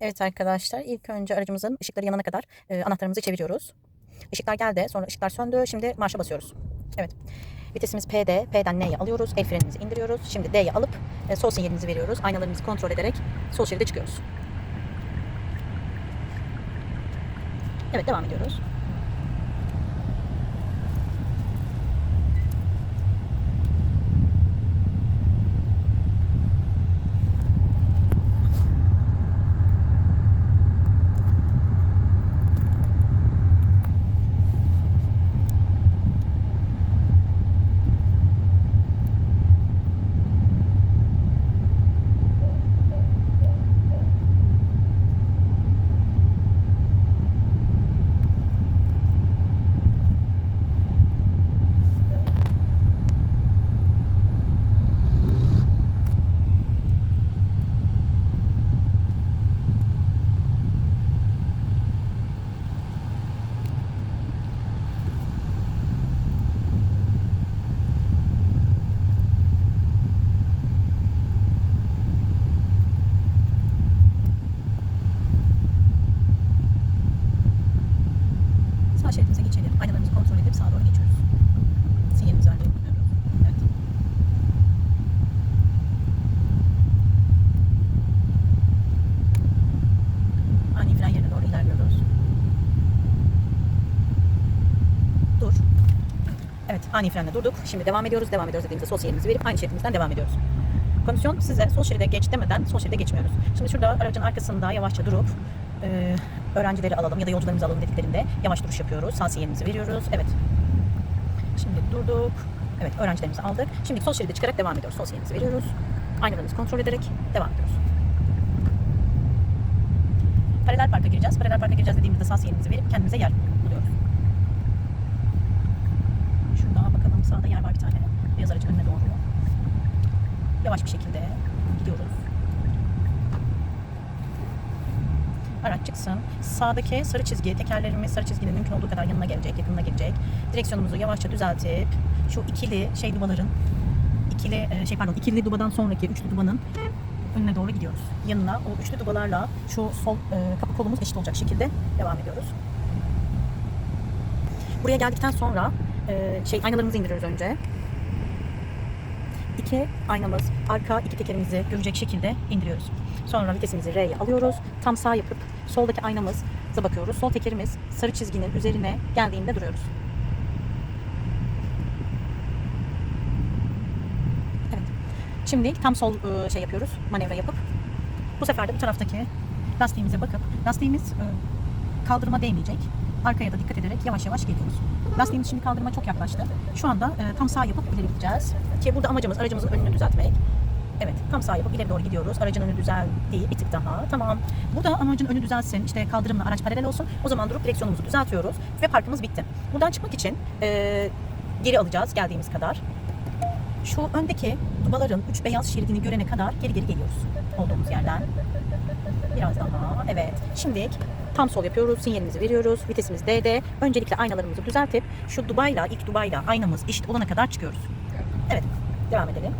Evet arkadaşlar ilk önce aracımızın ışıkları yanana kadar e, anahtarımızı çeviriyoruz. Işıklar geldi sonra ışıklar söndü şimdi marşa basıyoruz. Evet vitesimiz P'de P'den N'ye alıyoruz el frenimizi indiriyoruz. Şimdi D'ye alıp e, sol sinyalimizi veriyoruz. Aynalarımızı kontrol ederek sol şeride çıkıyoruz. Evet devam ediyoruz. Sağ şeridimize geçelim. Aynalarımızı kontrol edip sağa doğru geçiyoruz. Sinyalimizi vermeyi unutmuyoruz. Evet. Ani fren yerine doğru ilerliyoruz. Dur. Evet, ani frenle durduk. Şimdi devam ediyoruz. Devam ediyoruz dediğimizde sol sinyalimizi verip aynı şeridimizden devam ediyoruz. Komisyon size sol şeride geç demeden sol şeride geçmiyoruz. Şimdi şurada aracın arkasında yavaşça durup e, öğrencileri alalım ya da yolcularımızı alalım dediklerinde yavaş duruş yapıyoruz. Sağ sinyalimizi veriyoruz. Evet. Şimdi durduk. Evet öğrencilerimizi aldık. Şimdi sol şeride çıkarak devam ediyoruz. Sol sinyalimizi veriyoruz. Aynalarımızı kontrol ederek devam ediyoruz. Paralel parka gireceğiz. Paralel parka gireceğiz dediğimizde sağ sinyalimizi verip kendimize yer buluyoruz. Şurada bakalım sağda yer var bir tane. Beyaz aracın önüne doğru. Yavaş bir şekilde gidiyoruz. Araç çıksın. Sağdaki sarı çizgi, tekerlerimiz sarı çizginin mümkün olduğu kadar yanına gelecek, yakınına gelecek. Direksiyonumuzu yavaşça düzeltip şu ikili şey dubaların ikili e, şey pardon ikili dubadan sonraki üçlü dubanın önüne doğru gidiyoruz. Yanına o üçlü dubalarla şu sol e, kapı kolumuz eşit olacak şekilde devam ediyoruz. Buraya geldikten sonra e, şey aynalarımızı indiriyoruz önce. İki aynamız arka iki tekerimizi görecek şekilde indiriyoruz. Sonra vitesimizi R'ye alıyoruz. Tam sağ yapıp soldaki aynamıza bakıyoruz. Sol tekerimiz sarı çizginin üzerine geldiğinde duruyoruz. Evet. Şimdi tam sol e, şey yapıyoruz. Manevra yapıp bu sefer de bu taraftaki lastiğimize bakıp lastiğimiz e, kaldırıma değmeyecek. Arkaya da dikkat ederek yavaş yavaş geliyoruz. Lastiğimiz şimdi kaldırıma çok yaklaştı. Şu anda e, tam sağ yapıp ileri gideceğiz. Ki burada amacımız aracımızın önünü düzeltmek. Evet, tam sağ yapıp ileri doğru gidiyoruz. Aracın önü düzeldi, bir tık daha. Tamam. Burada amacın önü düzelsin, işte kaldırımla araç paralel olsun. O zaman durup direksiyonumuzu düzeltiyoruz ve parkımız bitti. Buradan çıkmak için e, geri alacağız geldiğimiz kadar. Şu öndeki dubaların üç beyaz şeridini görene kadar geri geri geliyoruz olduğumuz yerden. Biraz daha. Evet. Şimdi tam sol yapıyoruz. Sinyalimizi veriyoruz. Vitesimiz D'de. Öncelikle aynalarımızı düzeltip şu dubayla, ilk dubayla aynamız eşit olana kadar çıkıyoruz. Evet. Devam edelim.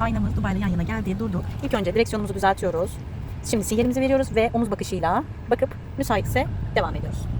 Aynamız dubayla yan yana geldi. Durduk. İlk önce direksiyonumuzu düzeltiyoruz. Şimdi sinyalimizi veriyoruz ve omuz bakışıyla bakıp müsaitse devam ediyoruz.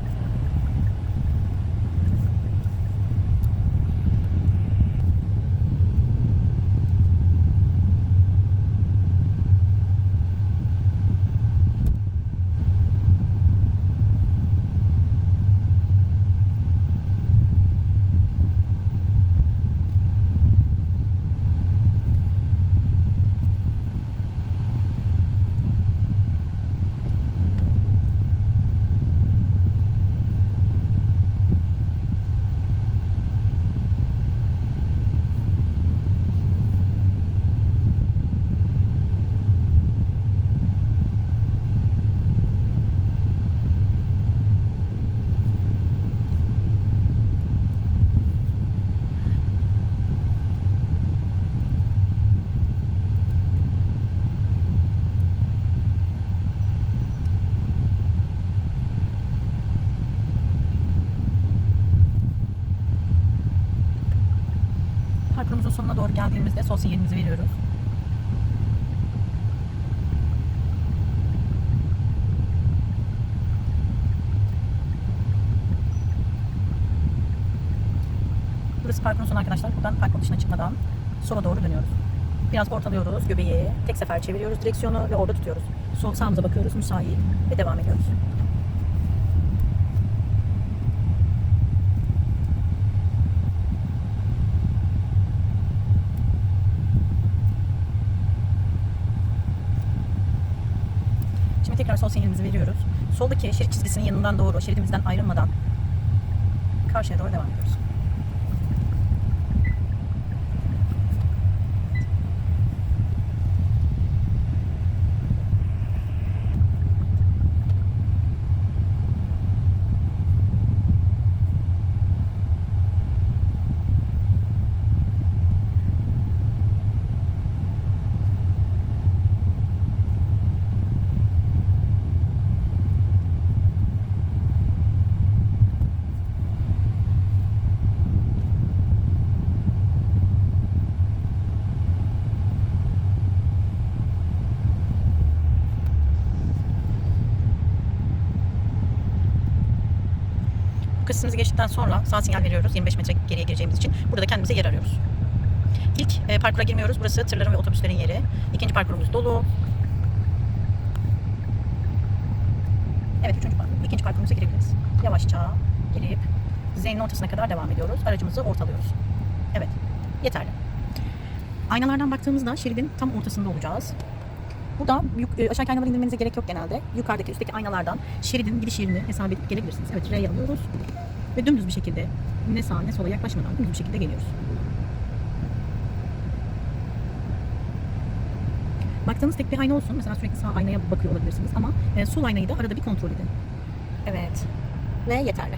Aklımızın sonuna doğru geldiğimizde sol sinyalimizi veriyoruz. Burası parkın sonu arkadaşlar. Buradan park dışına çıkmadan sola doğru dönüyoruz. Biraz ortalıyoruz göbeği. Tek sefer çeviriyoruz direksiyonu ve orada tutuyoruz. Sol sağımıza bakıyoruz müsait ve devam ediyoruz. Sol sinyalimizi veriyoruz. Soldaki şerit çizgisinin yanından doğru, şeridimizden ayrılmadan karşıya doğru devam ediyoruz. Bu kısmımızı geçtikten sonra sağ sinyal veriyoruz. 25 metre geriye gireceğimiz için. Burada da kendimize yer arıyoruz. İlk e, parkura girmiyoruz. Burası tırların ve otobüslerin yeri. İkinci parkurumuz dolu. Evet üçüncü parkur. İkinci parkurumuza girebiliriz. Yavaşça girip Z'nin ortasına kadar devam ediyoruz. Aracımızı ortalıyoruz. Evet. Yeterli. Aynalardan baktığımızda şeridin tam ortasında olacağız. Burada yuk- e, aşağıdaki aynaları indirmenize gerek yok genelde. Yukarıdaki üstteki aynalardan şeridin gidiş yerini hesap edip gelebilirsiniz. Evet R'yi alıyoruz ve dümdüz bir şekilde ne sağa ne sola yaklaşmadan dümdüz bir şekilde geliyoruz. Baktığınız tek bir ayna olsun. Mesela sürekli sağ aynaya bakıyor olabilirsiniz ama e, sol aynayı da arada bir kontrol edin. Evet. Ve yeterli.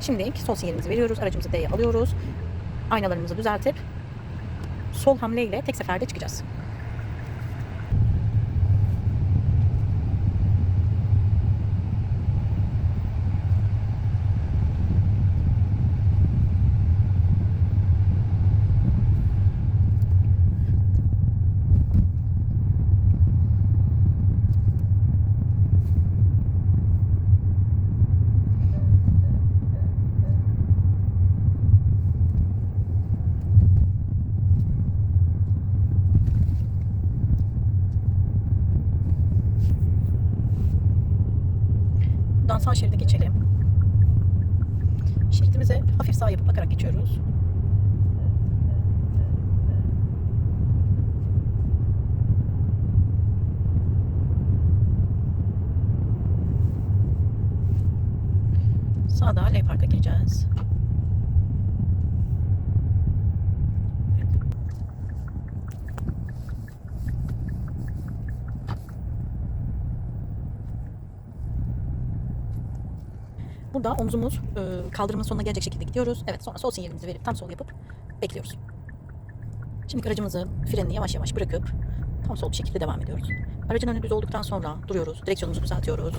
Şimdi sol sinyalimizi veriyoruz. Aracımızı D'ye alıyoruz. Aynalarımızı düzeltip sol hamleyle tek seferde çıkacağız. Buradan sağ şeride geçelim. Şeridimize hafif sağ yapıp bakarak geçiyoruz. Sağda L Park'a gireceğiz. Burada omzumuz e, kaldırımın sonuna gelecek şekilde gidiyoruz. Evet sonra sol sinyalimizi verip tam sol yapıp bekliyoruz. Şimdi aracımızı frenini yavaş yavaş bırakıp tam sol bir şekilde devam ediyoruz. Aracın önü düz olduktan sonra duruyoruz. Direksiyonumuzu düzeltiyoruz.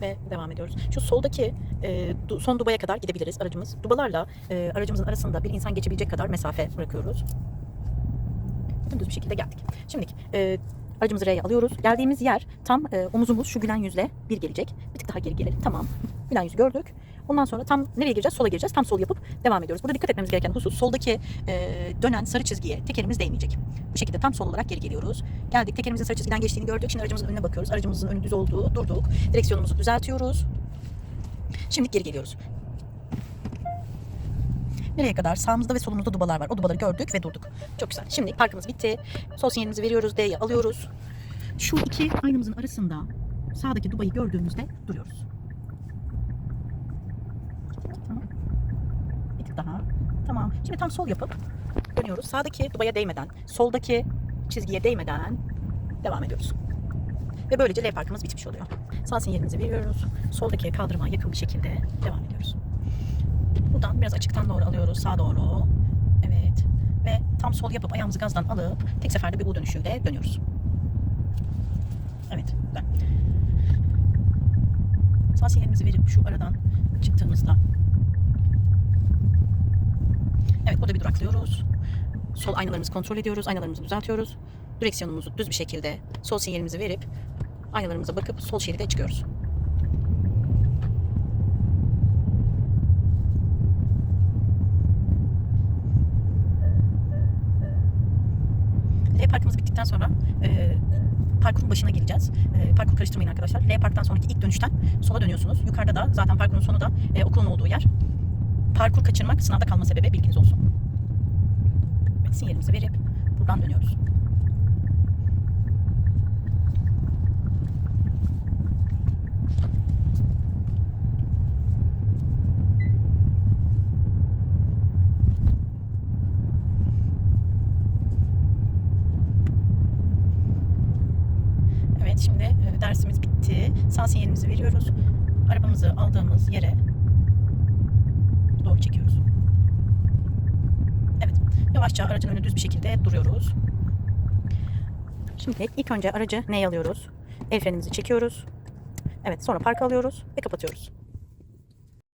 Ve devam ediyoruz. Şu soldaki e, du- son dubaya kadar gidebiliriz aracımız. Dubalarla e, aracımızın arasında bir insan geçebilecek kadar mesafe bırakıyoruz. Dümdüz bir şekilde geldik. Şimdi e, aracımızı R'ye alıyoruz. Geldiğimiz yer tam e, omuzumuz şu gülen yüzle bir gelecek. Bir tık daha geri gelelim. Tamam. Gülen yüzü gördük. Ondan sonra tam nereye gireceğiz? Sola gireceğiz. Tam sol yapıp devam ediyoruz. Burada dikkat etmemiz gereken husus soldaki e, dönen sarı çizgiye tekerimiz değmeyecek. Bu şekilde tam sol olarak geri geliyoruz. Geldik tekerimizin sarı çizgiden geçtiğini gördük. Şimdi aracımızın önüne bakıyoruz. Aracımızın önü düz olduğu durduk. Direksiyonumuzu düzeltiyoruz. Şimdi geri geliyoruz. Nereye kadar? Sağımızda ve solumuzda dubalar var. O dubaları gördük ve durduk. Çok güzel. Şimdi parkımız bitti. Sol sinyalimizi veriyoruz. D'ye alıyoruz. Şu iki aynamızın arasında sağdaki dubayı gördüğümüzde duruyoruz. Tamam. Bir tık daha. Tamam. Şimdi tam sol yapıp dönüyoruz. Sağdaki dubaya değmeden, soldaki çizgiye değmeden devam ediyoruz. Ve böylece L parkımız bitmiş oluyor. Sağ sinyalimizi veriyoruz. Soldaki kaldırıma yakın bir şekilde devam ediyoruz. Buradan biraz açıktan doğru alıyoruz. Sağa doğru. Evet. Ve tam sol yapıp ayağımızı gazdan alıp tek seferde bir U dönüşüyle dönüyoruz. Evet. Güzel. Sağ sinyalimizi verip şu aradan çıktığımızda Evet burada bir duraklıyoruz. Sol aynalarımızı kontrol ediyoruz. Aynalarımızı düzeltiyoruz. Direksiyonumuzu düz bir şekilde sol sinyalimizi verip aynalarımıza bakıp sol şeride çıkıyoruz. Parkımız bittikten sonra e, parkurun başına geleceğiz. E, parkur karıştırmayın arkadaşlar. L parktan sonraki ilk dönüşten sola dönüyorsunuz. Yukarıda da zaten parkurun sonu da e, okulun olduğu yer. Parkur kaçırmak sınavda kalma sebebi bilginiz olsun. Evet, sinyalimizi verip buradan dönüyoruz. Evet şimdi e, dersimiz bitti. Sağ sinyalimizi veriyoruz. Arabamızı aldığımız yere doğru çekiyoruz. Evet. Yavaşça aracın önü düz bir şekilde duruyoruz. Şimdi ilk önce aracı neye alıyoruz? El frenimizi çekiyoruz. Evet sonra park alıyoruz ve kapatıyoruz.